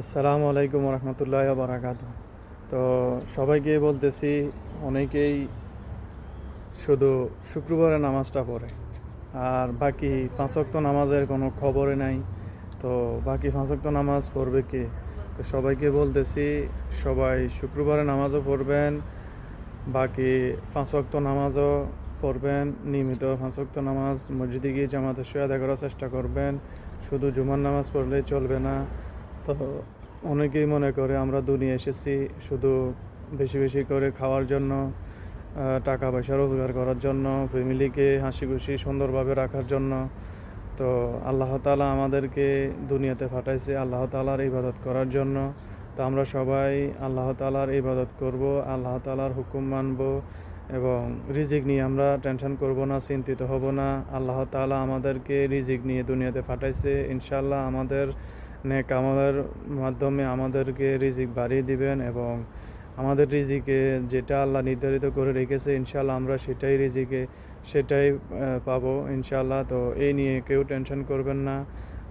আসসালামু আলাইকুম রহমতুল্লাহ বারাকাত তো সবাইকে বলতেছি, অনেকেই শুধু শুক্রবারে নামাজটা পড়ে, আর বাকি পাঁচক্ত নামাজের কোনো খবরে নাই। তো বাকি পাঁচক্ত নামাজ পড়বে কে? তো সবাইকে বলতেছি, সবাই শুক্রবারে নামাজও পড়বেন, বাকি পাঁচক্ত নামাজও পড়বেন, নিয়মিত পাঁচক্ত নামাজ মসজিদে গিয়ে সঙ্গে আদায় করার চেষ্টা করবেন। শুধু জুমার নামাজ পড়লেই চলবে না তো অনেকেই মনে করে আমরা দুনিয়া এসেছি শুধু বেশি বেশি করে খাওয়ার জন্য টাকা পয়সা রোজগার করার জন্য ফ্যামিলিকে হাসি খুশি সুন্দরভাবে রাখার জন্য। তো আল্লাহ তালা আমাদেরকে দুনিয়াতে পাঠাইছে আল্লাহ তালার ইবাদত করার জন্য। তো আমরা সবাই আল্লাহ তালার ইবাদত করব, আল্লাহ তালার হুকুম মানব এবং রিজিক নিয়ে আমরা টেনশন করব না, চিন্তিত হব না। আল্লাহ তালা আমাদেরকে রিজিক নিয়ে দুনিয়াতে পাঠাইছে। ইনশাল্লাহ আমাদের নেক আমাদের মাধ্যমে আমাদেরকে রিজিক বাড়িয়ে দিবেন এবং আমাদের রিজিকে যেটা আল্লাহ নির্ধারিত করে রেখেছে ইনশাল্লাহ আমরা সেটাই রিজিকে, সেটাই পাবো ইনশাল্লাহ তো এই নিয়ে কেউ টেনশন করবেন না।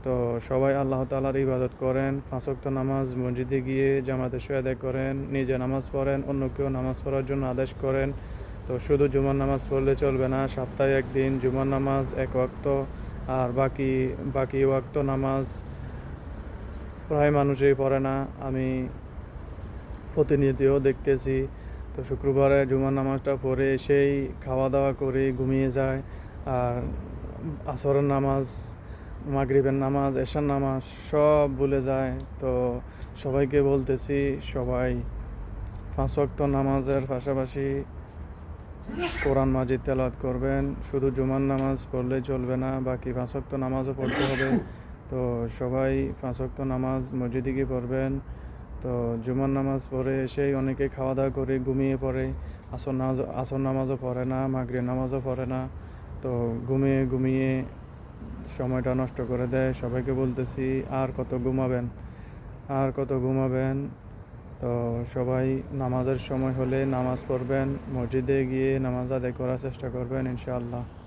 তো সবাই আল্লাহ তালার ইবাদত করেন ফাঁসক্ত নামাজ মসজিদে গিয়ে জামাতে আদায় করেন, নিজে নামাজ পড়েন, অন্য কেউ নামাজ পড়ার জন্য আদেশ করেন। তো শুধু জুমার নামাজ পড়লে চলবে না, সপ্তাহে একদিন জুমার নামাজ এক ওয়াক্ত, আর বাকি বাকি ওয়াক্ত নামাজ প্রায় মানুষই পড়ে না। আমি প্রতিনিধিও দেখতেছি, তো শুক্রবারে জুমার নামাজটা পড়ে এসেই খাওয়া দাওয়া করে ঘুমিয়ে যায়। আর আসরের নামাজ, মাগরিবের নামাজ, এশার নামাজ সব ভুলে যায়। তো সবাইকে বলতেছি, সবাই পাঁচ ওয়াক্ত নামাজের পাশাপাশি কোরআন মাজিদ তেলাওয়াত করবেন। শুধু জুমার নামাজ পড়লে চলবে না, বাকি পাঁচ ওয়াক্ত নামাজও পড়তে হবে। তো সবাই ওয়াক্ত নামাজ মসজিদে গিয়ে পড়বেন। তো জুমার নামাজ পড়ে এসেই অনেকে খাওয়া দাওয়া করে ঘুমিয়ে পড়ে। আসর নামাজ, আসর নামাজও পড়ে না মাগরি নামাজও পড়ে না। তো ঘুমিয়ে ঘুমিয়ে সময়টা নষ্ট করে দেয়। সবাইকে বলতেছি, আর কত ঘুমাবেন? আর কত ঘুমাবেন? তো সবাই নামাজের সময় হলে নামাজ পড়বেন। মসজিদে গিয়ে নামাজ আদায় করার চেষ্টা করবেন, ইনশাআল্লাহ।